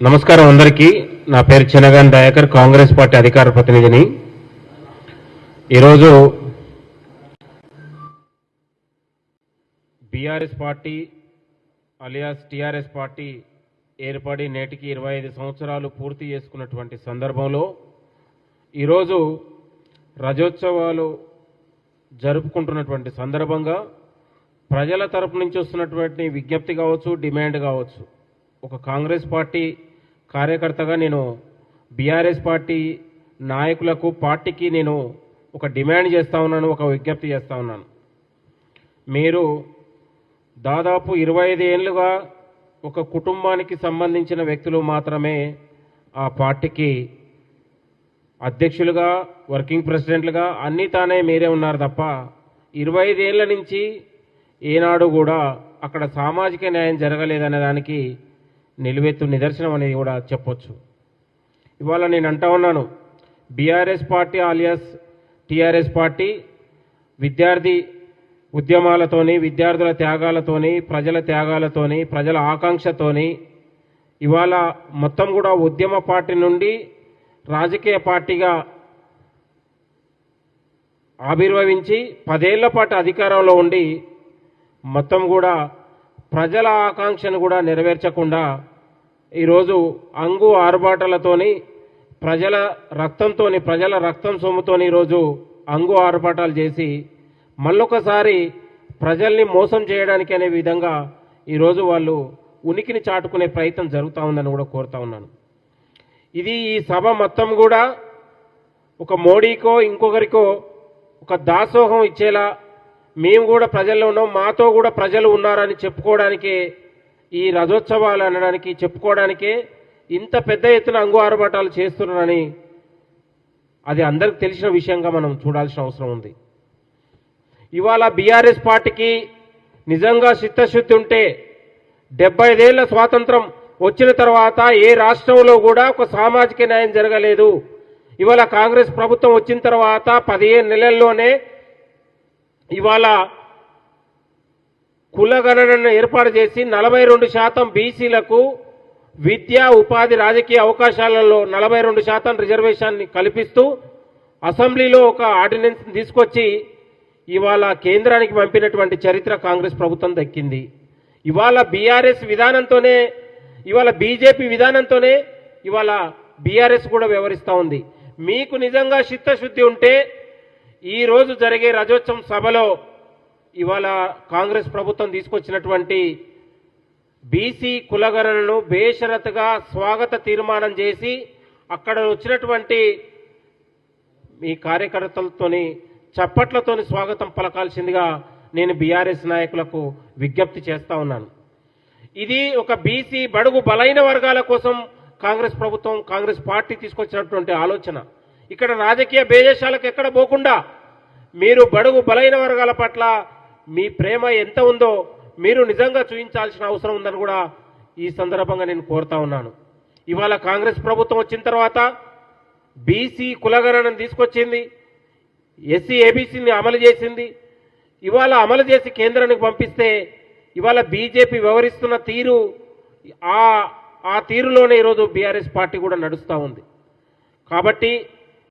నమస్కారం అందరికీ. నా పేరు చినగాన్ దయాకర్ కాంగ్రెస్ పార్టీ అధికార ప్రతినిధిని. ఈరోజు BRS party alias TRS party ఏర్పడి నేటికి ఇరవై ఐదు సంవత్సరాలు పూర్తి చేసుకున్నటువంటి సందర్భంలో ఈరోజు రజోత్సవాలు జరుపుకుంటున్నటువంటి సందర్భంగా ప్రజల తరపు నుంచి వస్తున్నటువంటి విజ్ఞప్తి కావచ్చు డిమాండ్ కావచ్చు ఒక కాంగ్రెస్ పార్టీ కార్యకర్తగా నేను బీఆర్ఎస్ పార్టీ నాయకులకు పార్టీకి నేను ఒక డిమాండ్ చేస్తా ఉన్నాను ఒక విజ్ఞప్తి చేస్తూ ఉన్నాను. మీరు దాదాపు ఇరవై ఐదు ఏళ్ళుగా ఒక కుటుంబానికి సంబంధించిన వ్యక్తులు మాత్రమే ఆ పార్టీకి అధ్యక్షులుగా వర్కింగ్ ప్రెసిడెంట్లుగా అన్నీ తానే మీరే ఉన్నారు తప్ప ఇరవై ఐదేళ్ళ నుంచి ఏనాడు కూడా అక్కడ సామాజిక న్యాయం జరగలేదనే దానికి నిలువెత్తు నిదర్శనం అనేది కూడా చెప్పొచ్చు. ఇవాళ నేను అంటా ఉన్నాను BRS party alias TRS party విద్యార్థి ఉద్యమాలతోని విద్యార్థుల త్యాగాలతోని ప్రజల త్యాగాలతోని ప్రజల ఆకాంక్షతోని ఇవాళ మొత్తం కూడా ఉద్యమ పార్టీ నుండి రాజకీయ పార్టీగా ఆవిర్భవించి పదేళ్ళ పాటు అధికారంలో ఉండి మొత్తం కూడా ప్రజల ఆకాంక్షను కూడా నెరవేర్చకుండా ఈరోజు అంగు ఆర్భాటాలతోని ప్రజల రక్తంతోని ప్రజల రక్తం సొమ్ముతోని ఈరోజు అంగు ఆర్భాటాలు చేసి మళ్ళొకసారి ప్రజల్ని మోసం చేయడానికి అనే విధంగా ఈరోజు వాళ్ళు ఉనికిని చాటుకునే ప్రయత్నం జరుగుతూ ఉందని కూడా కోరుతా ఉన్నాను. ఇది ఈ సభ మొత్తం కూడా ఒక మోడీకో ఇంకొకరికో ఒక దాసోహం ఇచ్చేలా మేము కూడా ప్రజల్లో ఉన్నాం మాతో కూడా ప్రజలు ఉన్నారని చెప్పుకోవడానికే ఈ రథోత్సవాలు అనడానికి చెప్పుకోవడానికే ఇంత పెద్ద ఎత్తున అంగు ఆర్భాటాలు చేస్తున్నారని అది అందరికి తెలిసిన విషయంగా మనం చూడాల్సిన అవసరం ఉంది. ఇవాళ బీఆర్ఎస్ పార్టీకి నిజంగా చిత్తశుద్ధి ఉంటే డెబ్బై ఐదేళ్ళ స్వాతంత్రం వచ్చిన తర్వాత ఏ రాష్ట్రంలో కూడా ఒక సామాజిక న్యాయం జరగలేదు. ఇవాళ కాంగ్రెస్ ప్రభుత్వం వచ్చిన తర్వాత పదిహేను నెలల్లోనే ఇవాళ కులగణనను ఏర్పాటు చేసి నలభై రెండు శాతం బీసీలకు విద్యా ఉపాధి రాజకీయ అవకాశాలలో నలభై రెండు శాతం రిజర్వేషన్ని కల్పిస్తూ అసెంబ్లీలో ఒక ఆర్డినెన్స్ తీసుకొచ్చి ఇవాళ కేంద్రానికి పంపినటువంటి చరిత్ర కాంగ్రెస్ ప్రభుత్వం దక్కింది. ఇవాళ బీఆర్ఎస్ విధానంతోనే ఇవాళ బీజేపీ విధానంతోనే ఇవాళ బీఆర్ఎస్ కూడా వ్యవహరిస్తూ ఉంది. మీకు నిజంగా చిత్తశుద్ధి ఉంటే ఈరోజు జరిగే రజోత్సవం సభలో ఇవాళ కాంగ్రెస్ ప్రభుత్వం తీసుకొచ్చినటువంటి బీసీ కులగణనను బేషరతుగా స్వాగత తీర్మానం చేసి అక్కడ వచ్చినటువంటి మీ కార్యకర్తలతోని చప్పట్లతోని స్వాగతం పలకాల్సిందిగా నేను బీఆర్ఎస్ నాయకులకు విజ్ఞప్తి చేస్తా ఉన్నాను. ఇది ఒక బీసీ బడుగు బలైన వర్గాల కోసం కాంగ్రెస్ ప్రభుత్వం కాంగ్రెస్ పార్టీ తీసుకొచ్చినటువంటి ఆలోచన. ఇక్కడ రాజకీయ భేదేశాలకు ఎక్కడ పోకుండా మీరు బడుగు బలైన వర్గాల పట్ల మీ ప్రేమ ఎంత ఉందో మీరు నిజంగా చూపించాల్సిన అవసరం ఉందని కూడా ఈ సందర్భంగా నేను కోరుతా ఉన్నాను. ఇవాళ కాంగ్రెస్ ప్రభుత్వం వచ్చిన తర్వాత బీసీ కులగణనను తీసుకొచ్చింది ఎస్సీ ఏబీసీని అమలు చేసింది. ఇవాళ అమలు చేసి కేంద్రానికి పంపిస్తే ఇవాళ బీజేపీ వ్యవహరిస్తున్న తీరు ఆ ఆ తీరులోనే ఈరోజు బీఆర్ఎస్ పార్టీ కూడా నడుస్తూ ఉంది. కాబట్టి